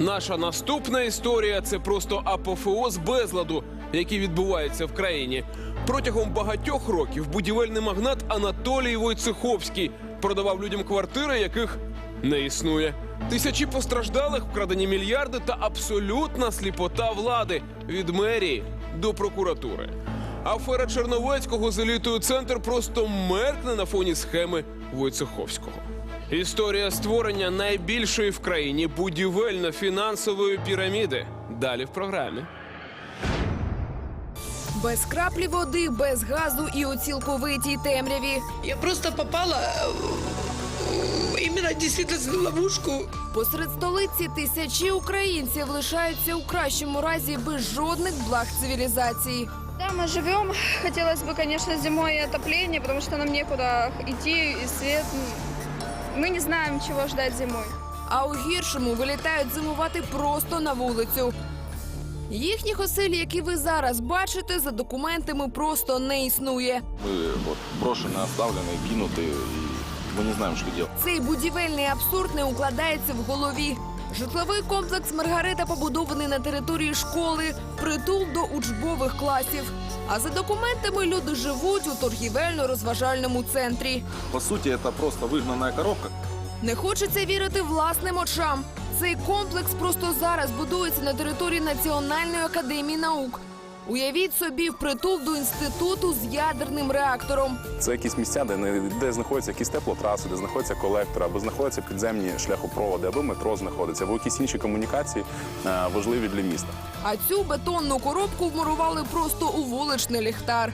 Наша наступна історія це просто апофеоз безладу, який відбувається в країні. Протягом багатьох років будівельний магнат Анатолій Войцеховський продавав людям квартири, яких не існує. Тисячі постраждалих, вкрадені мільярди та абсолютна сліпота влади від мерії до прокуратури. Афера Черновецького з елітою центр просто меркне на фоні схеми Войцеховського. Історія створення найбільшої в країні будівельно-фінансової піраміди. Далі в програмі. Без краплі води, без газу і у цілковитій темряві. Я просто попала э, именно действительно в ловушку. Посеред столиці тисячі українців лишаються у кращому разі без жодних благ цивілізації. Да, мы живем. Хотелось бы, конечно, зимой и отопление, потому что нам некуда идти, и свет. Мы не знаем, чего ждать зимой. А у гіршому вилітають зимувати просто на вулицю. Їхніх осель, які ви зараз бачите, за документами просто не існує. Мы вот брошены, оставлены, кинуты, и мы не знаем, что делать. Цей будівельний абсурд не укладається в голові. Житловий комплекс Маргарита побудований на території школи, притул до учбових класів. А за документами люди живуть у торгівельно-розважальному центрі. По сути, это просто выгнанная коробка. Не хочеться вірити власним очам. Цей комплекс просто зараз будується на території Національної академії наук. Уявіть собі впритул до інституту з ядерним реактором. Це якісь місця, де, не, де знаходяться якісь теплотраси, де знаходяться колектори, або знаходяться підземні шляхопроводи, або метро знаходиться, або якісь інші комунікації е, важливі для міста. А цю бетонну коробку вмурували просто у вуличний ліхтар.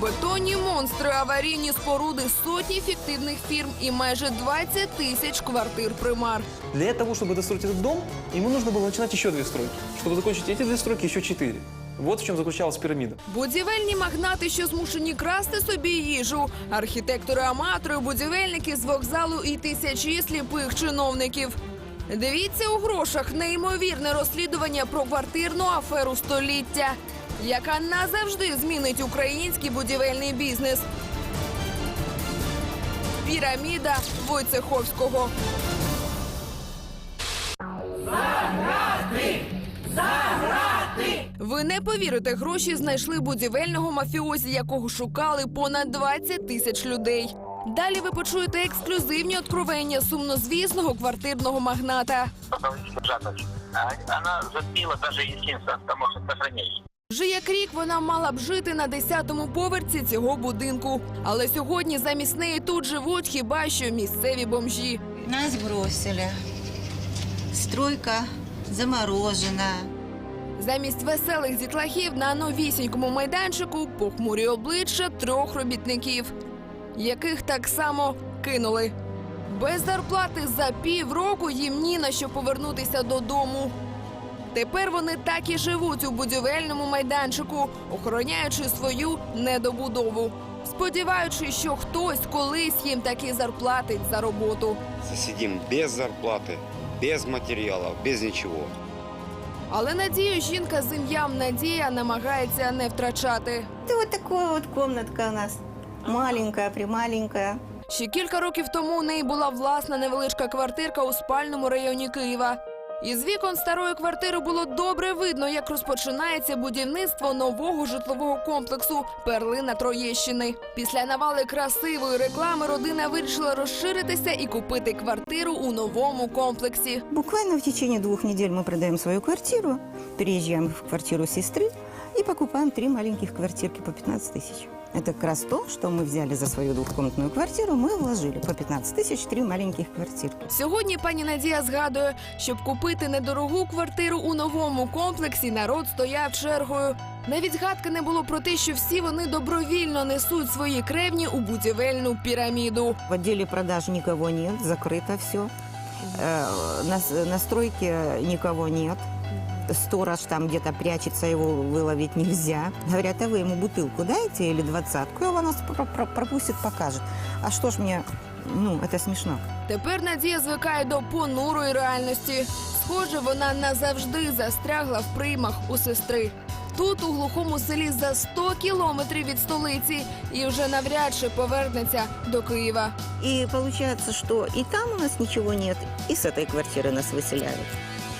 Бетонні монстри, аварійні споруди, сотні фіктивних фірм і майже 20 тисяч квартир примар. Для того, чтобы достроить этот дом, ему нужно было начинать еще две стройки. Чтобы закончить эти две стройки, еще четыре. Вот в чем заключалась пирамида. Будівельні магнати, що змушені красти собі їжу, архітектори, аматори, будівельники з вокзалу і тисячі сліпих чиновників. Дивіться у грошах неймовірне розслідування про квартирну аферу століття, яка назавжди змінить український будівельний бізнес. Піраміда Войцеховського. Ви не повірите, гроші знайшли будівельного мафіозі, якого шукали понад 20 тисяч людей. Далі ви почуєте ексклюзивні откровення сумнозвісного квартирного магната. позвонить Жанович. А Она затмила даже единственное самосохранение. Вже як рік вона мала б жити на 10-му поверсі цього будинку. Але сьогодні замість неї тут живуть хіба що місцеві бомжі. Нас бросили. Стройка заморожена. Замість веселих дітлахів на новісінькому майданчику похмурі обличчя трьох робітників, яких так само кинули. Без зарплати за півроку їм ні на що повернутися додому. Тепер вони так і живуть у будівельному майданчику, охороняючи свою недобудову, сподіваючись, що хтось колись їм таки зарплатить за роботу. Сидим без зарплаты, без материалов, без ничего. Але надію жінка з ім'ям Надія намагається не втрачати. Это вот такая вот комнатка у нас Маленькая, прималенькая. Ще кілька років тому у неї була власна невеличка квартирка у спальному районі Києва. Із вікон старої квартири було добре видно, як розпочинається будівництво нового житлового комплексу Перлина Троєщини. Після навали красивої реклами родина вирішила розширитися і купити квартиру у новому комплексі. Буквально в течение двух недель мы продаем свою квартиру, переезжаем в квартиру сестры и покупаем три маленьких квартирки по 15 тысяч. Это как раз то, что мы взяли за свою двухкомнатную квартиру, мы вложили по 15 тысяч три маленьких квартирки. Сьогодні пані Надія згадує, щоб купити недорогу квартиру у новому комплексі, народ стояв чергою. Навіть згадки не було про те, що всі вони добровільно несуть свої кревні у будівельну піраміду. В отделе продаж никого нет, закрыто все. На, с- на стройке никого нет. Сторож там где-то прячется, его выловить нельзя. Говорят, а вы ему бутылку дайте или двадцатку, и он нас про- про- пропустит, покажет. А что ж мне, ну, это смешно. Тепер Надія звикає до понурої реальності. Схоже, вона назавжди застрягла в приймах у сестри. Тут, у глухому селі за 100 кілометрів від столиці, і вже навряд чи повернеться до Києва. И получается, что и там у нас ничего нет, и с этой квартиры нас выселяют.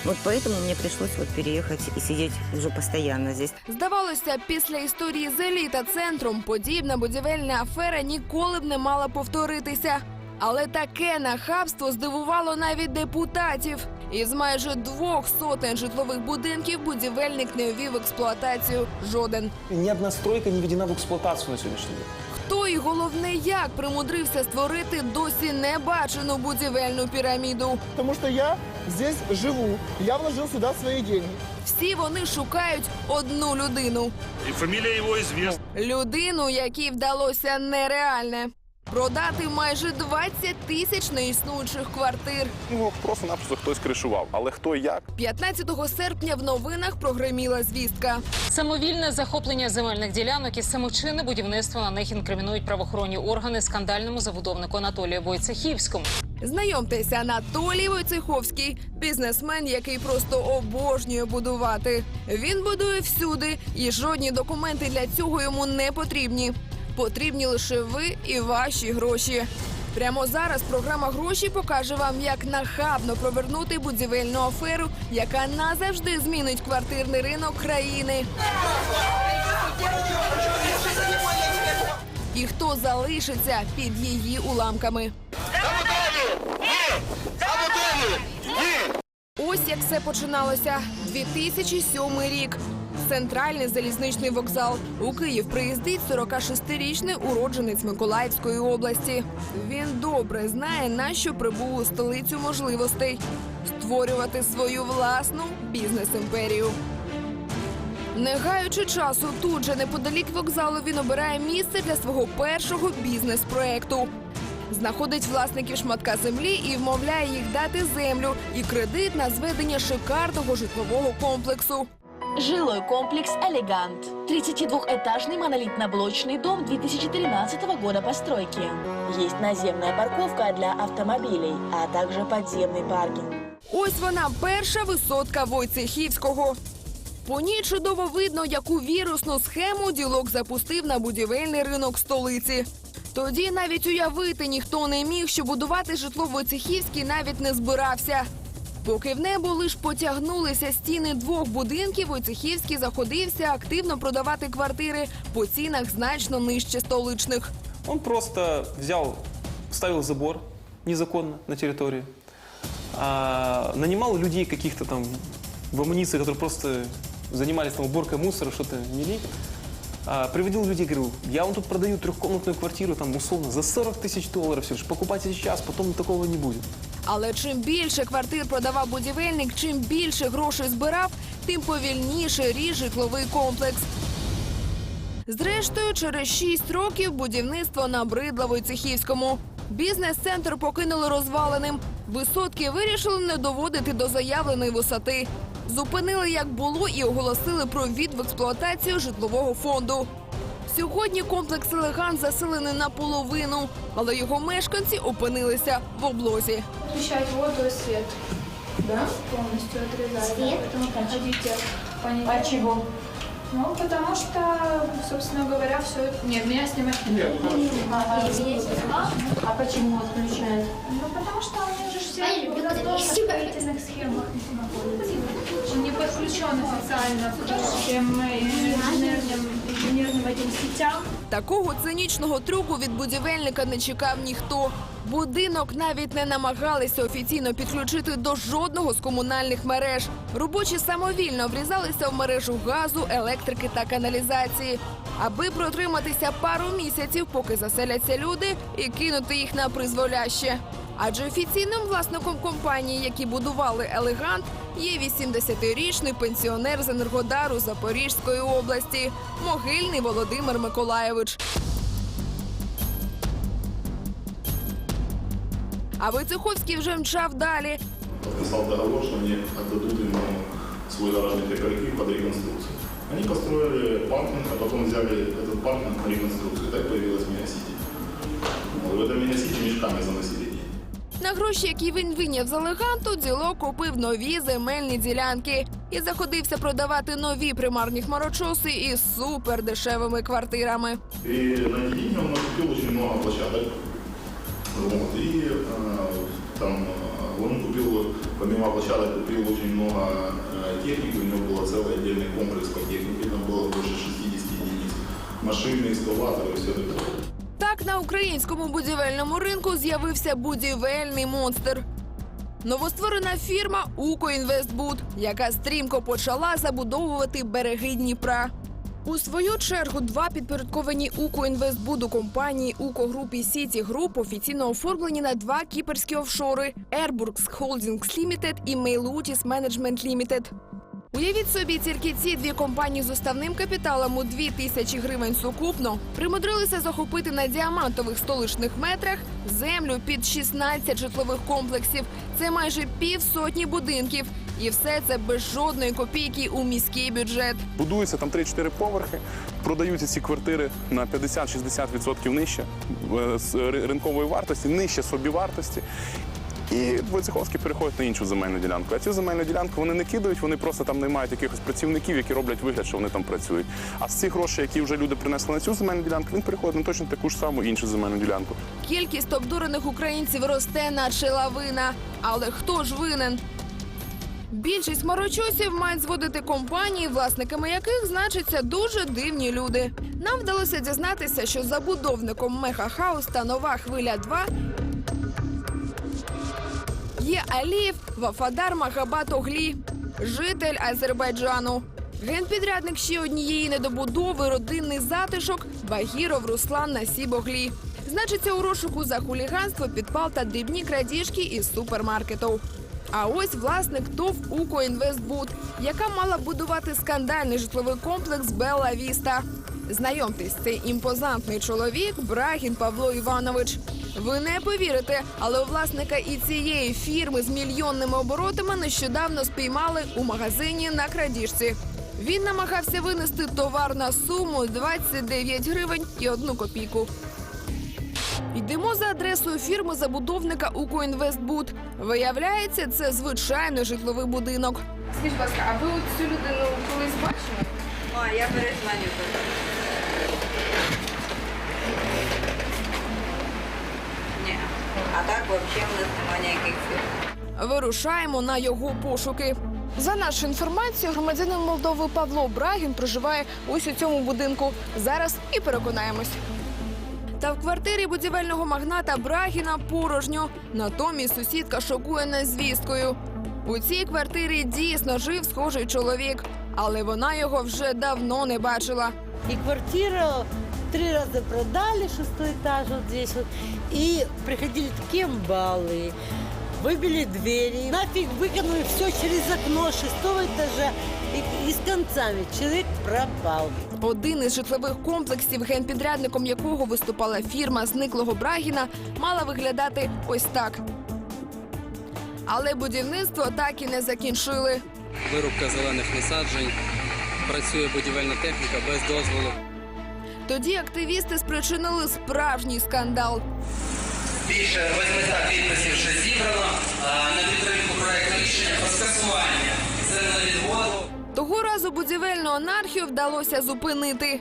Вот поэтому мне пришлось вот переехать и сидеть уже постоянно здесь. Здавалося, після історії з еліта центром подібна будівельна афера ніколи б не мала повторитися. Але таке нахабство здивувало навіть депутатів. Із майже двох сотень житлових будинків будівельник не ввів в експлуатацію жоден. Ни одна стройка не введена в эксплуатацию на сегодняшний день. Хто і головне, як примудрився створити досі небачену будівельну піраміду. Потому что я здесь живу. Я вложил сюда свои деньги. Всі вони шукають одну людину. И фамилия его известна. Людину, якій вдалося нереальне продати майже 20 тисяч неіснуючих квартир. Ну просто-напросто хтось кришував. Але хто і як? 15 серпня в новинах прогреміла звістка. Самовільне захоплення земельних ділянок і самочинне будівництво на них інкримінують правоохоронні органи скандальному забудовнику Анатолію Войцехівському. Знайомтеся, Анатолій Войцеховський, бізнесмен, який просто обожнює будувати. Він будує всюди, і жодні документи для цього йому не потрібні. Потрібні лише ви і ваші гроші. Прямо зараз програма гроші покаже вам, як нахабно провернути будівельну аферу, яка назавжди змінить квартирний ринок країни. І хто залишиться під її уламками. Ось як все починалося. 2007 рік. Центральний залізничний вокзал. У Київ приїздить 46-річний уродженець Миколаївської області. Він добре знає, на що прибув у столицю можливостей створювати свою власну бізнес-імперію. Не гаючи часу, тут же неподалік вокзалу він обирає місце для свого першого бізнес-проекту Знаходить власників шматка землі і вмовляє їх дати землю і кредит на зведення шикарного житлового комплексу. Жилой комплекс «Элегант». 32-этажный монолитно-блочный дом 2013 года постройки. Есть наземная парковка для автомобилей, а также подземный паркинг. Ось вона перша висотка Войцехівського. По ній чудово видно, яку вірусну схему ділок запустив на будівельний ринок столиці. Тоді навіть уявити ніхто не міг, що будувати житло Войцехівський навіть не збирався. Поки в небо лиш потягнулися стіни двох будинків, Войцехівський заходився активно продавати квартири по цінах значно нижче столичних. Он просто взял, ставил забор незаконно на территории, а, нанимал людей каких-то там в амуниции, которые просто занимались там уборкой мусора, что-то мели. А, приводил людей, говорил, я вам тут продаю трехкомнатную квартиру, там условно, за 40 тысяч долларов все Покупайте сейчас, потом такого не будет. Але чим більше квартир продавав будівельник, чим більше грошей збирав, тим повільніше ріс житловий комплекс. Зрештою, через шість років будівництво набридло Войцехівському. Бізнес-центр покинули розваленим. Висотки вирішили не доводити до заявленої висоти. Зупинили як було і оголосили про від в експлуатацію житлового фонду. Сьогодні комплекс «Елегант» заселений наполовину, але його мешканці опинилися в облозі. Отключать воду и свет. Да? Полностью отрезать. Свет? Хотите понять? Ну, потому что, собственно говоря, все... Нет, меня снимать не А почему отключать? Ну, потому что у них же все в разных схемах находятся. Не подключен официально к всем инженерным, инженерным этим сетям. Такого цинічного трюку від будівельника не чекав ніхто. Будинок навіть не намагалися офіційно підключити до жодного з комунальних мереж. Робочі самовільно врізалися в мережу газу, електрики та каналізації, аби протриматися пару місяців, поки заселяться люди, і кинути їх на призволяще. Адже офіційним власником компанії, які будували елегант, є 80-річний пенсіонер з Енергодару Запорізької області, могильний Володимир Миколаєвич. А Войцеховський вже мчав далі. Подписал договор, что мне отдадут ему свой гаражный кооператив под реконструкцию. Они построили паркинг, а потом взяли этот паркинг на реконструкцию. Так появилась Миа-Сити. В этом Миа-Сити мешками заносили деньги. На гроші, які він виняв з елеганту, діло купив нові земельні ділянки. і заходився продавати нові примарні хмарочоси із супердешевими квартирами. И на Киеве он купил очень много площадок. Вот, и э, там э, он купил, помимо площадок, купил очень много э, техники. У него был целый отдельный комплекс по технике. Там было больше 60 единиц. Машины, экскаваторы, все такое. Так на українському будівельному ринку з'явився будівельний монстр. Новостворена фірма Уко Інвестбуд, яка стрімко почала забудовувати береги Дніпра. У свою чергу два підпорядковані Уко Інвестбуду компанії Уко Груп Сіті Груп офіційно оформлені на два кіперські офшори Airburgs Holdings Limited і Mailutis Management Limited. Уявіть собі, тільки ці дві компанії з уставним капіталом у 2 тисячі гривень сукупно примудрилися захопити на діамантових столичних метрах землю під 16 житлових комплексів. Це майже півсотні будинків. І все це без жодної копійки у міський бюджет. Будуються там 3-4 поверхи, продаються ці квартири на 50-60% нижче е, ринкової вартості, нижче собівартості. І Войцеховські переходять на іншу земельну ділянку. А цю земельну ділянку вони не кидають, вони просто там наймають якихось працівників, які роблять вигляд, що вони там працюють. А з цих грошей, які вже люди принесли на цю земельну ділянку, він переходить на точно таку ж саму іншу земельну ділянку. Кількість обдурених українців росте, наче лавина. Але хто ж винен? Більшість марочосів мають зводити компанії, власниками яких значаться дуже дивні люди. Нам вдалося дізнатися, що забудовником Меха Хаус та Нова хвиля 2 є Алієв Вафадар Магабат Оглі, житель Азербайджану. Генпідрядник ще однієї недобудови родинний затишок Багіров Руслан Насіб Оглі. Значиться у розшуку за хуліганство, підпал та дрібні крадіжки із супермаркету. А ось власник ТОВ Уко Інвестбуд, яка мала будувати скандальний житловий комплекс Белла Віста. Знайомтесь, цей імпозантний чоловік Брагін Павло Іванович. Ви не повірите, але у власника і цієї фірми з мільйонними оборотами нещодавно спіймали у магазині на крадіжці. Він намагався винести товар на суму 29 гривень і одну копійку. Йдемо за адресою фірми забудовника «Укоінвестбуд». Виявляється, це звичайний житловий будинок. Скажіть, будь ласка, а ви цю людину колись бачили? А, я перезвоню А так вообще у нас нема ніяких фірм. Вирушаємо на його пошуки. За нашою інформацією, громадянин Молдови Павло Брагін проживає ось у цьому будинку. Зараз і переконаємось. Та в квартирі будівельного магната Брагіна порожньо. Натомість сусідка шокує нас звісткою. У цій квартирі дійсно жив схожий чоловік, але вона його вже давно не бачила. И квартиру три раза продали, шестой этаж вот здесь вот. И приходили такие амбалы, выбили двери, нафиг выкинули все через окно шестого этажа. И, и с концами человек пропал. Один із житлових комплексів, генпідрядником якого виступала фірма зниклого Брагіна, мала виглядати ось так. Але будівництво так і не закінчили. Вирубка зелених насаджень, працює будівельна техніка без дозволу. Тоді активісти спричинили справжній скандал. Більше 800 підписів вже зібрано на підтримку проекту рішення про скасування землевідводу. Того разу будівельну анархію вдалося зупинити.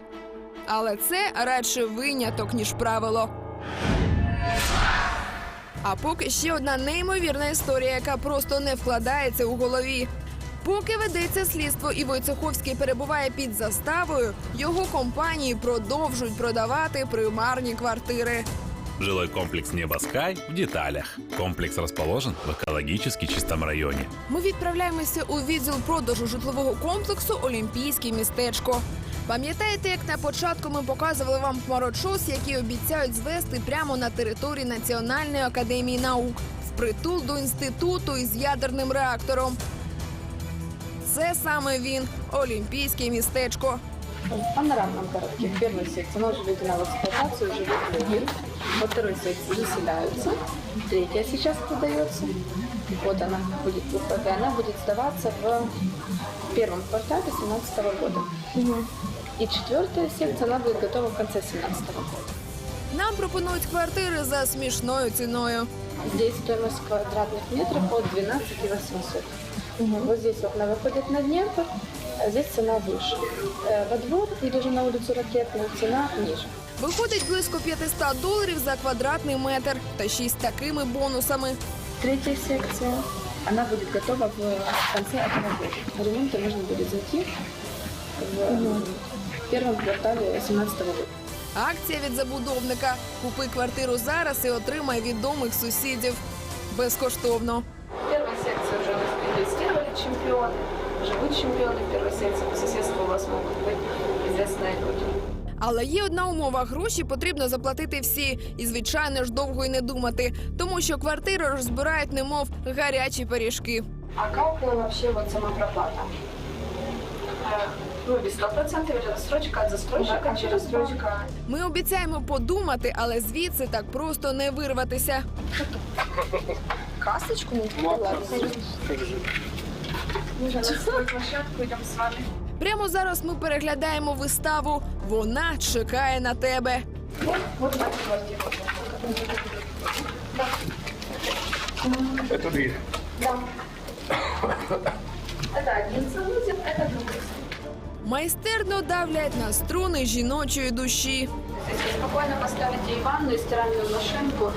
Але це радше виняток, ніж правило. А поки ще одна неймовірна історія, яка просто не вкладається у голові. Поки ведеться слідство і Войцеховський перебуває під заставою, його компанії продовжують продавати примарні квартири. Жилой комплекс «Небоскай» в деталях. Комплекс расположен в экологически чистом районе. Ми відправляємося у відділ продажу житлового комплексу Олімпійське містечко. Пам'ятаєте, як на початку ми показували вам хмарочос, який обіцяють звести прямо на території Національної академії наук впритул до інституту із ядерним реактором. Це саме він Олімпійське містечко. В панорамном городке в первой секции она уже введена в эксплуатацию, живут люди. Во второй секции заселяются. Третья сейчас продается. Вот она будет ВПГ. Она будет сдаваться в первом квартале 2017 года. И четвертая секция, она будет готова в конце 2017 года. Нам пропонують квартири за смішною ціною. Здесь стоимость квадратных метров от 12 800. Вот здесь окна выходят на Днепр, а здесь цена выше. Э, Во двор или же на улицу Ракетную цена ниже. Виходить близько 500 доларів за квадратний метр та ще й з такими бонусами. Третья секция, она будет готова в конце этого года. Ремонту нужно будет зайти в первом квартале 2018 года. Акція від забудовника Купи квартиру зараз і отримай відомих сусідів. Безкоштовно. чемпионы, живут чемпионы в первой секции. По соседству у вас могут быть известные люди. Але є одна умова: гроші потрібно заплатити всі, і звичайно ж довго й не думати, тому що квартири розбирають, немов гарячі пиріжки. А как э, вообще вот сама проплата? Э, Ну, без 100% или рассрочка от застройщика через строчка. Ми обіцяємо подумати, але звідси так просто не вирватися. Касочку? Ну, площадку, идем с вами. Прямо зараз ми переглядаємо виставу. Вона чекає на тебе. Вот, вот в эту квартиру. Это дверь. Да. Это один санузел, это другой. Майстерно давлять на струни жіночої душі. Здесь вы спокойно поставите и ванну, и стиральную машинку.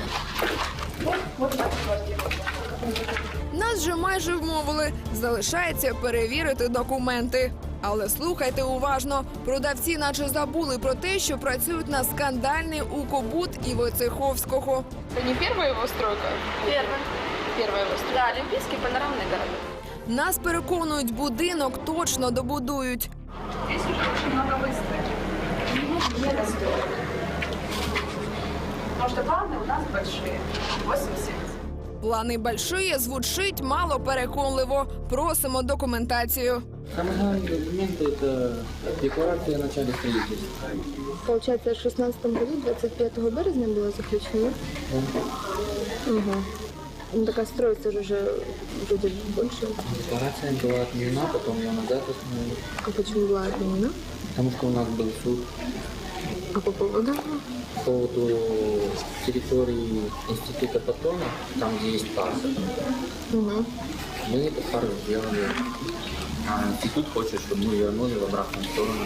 Вот, вот в эту квартиру. Нас же майже вмовили. Залишається перевірити документи. Але слухайте уважно, продавці наче забули про те, що працюють на скандальний укобут і Войцеховського. Это не первая его стройка? Первая. Первая его стройка. Да, Олимпийский панорамный город. Нас переконують, будинок точно добудують. Здесь уже очень много выстроек. Не достроек. Потому что планы у нас большие. 8 секций. Плани большие звучить мало переконливо. Просимо документацію. Самый главный документ – это декларация о начале строительства. Получается, в 16 году, 25 березня было заключено? Угу. Ну, такая строится же уже вроде больше. Декларация была отменена, потом ее назад установили. А почему была отменена? Потому что у нас был суд А по поводу? по поводу территории института Патрона, там, где есть парк. Угу. Мы этот парк сделали. А институт хочет, чтобы мы вернули в обратную сторону.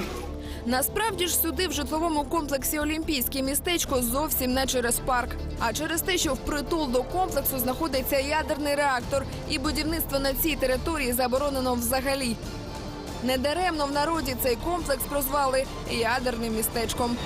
Насправді ж сюди в житловому комплексі Олімпійське містечко зовсім не через парк, а через те, що впритул до комплексу знаходиться ядерний реактор, і будівництво на цій території заборонено взагалі. Недаремно в народі цей комплекс прозвали ядерним містечком.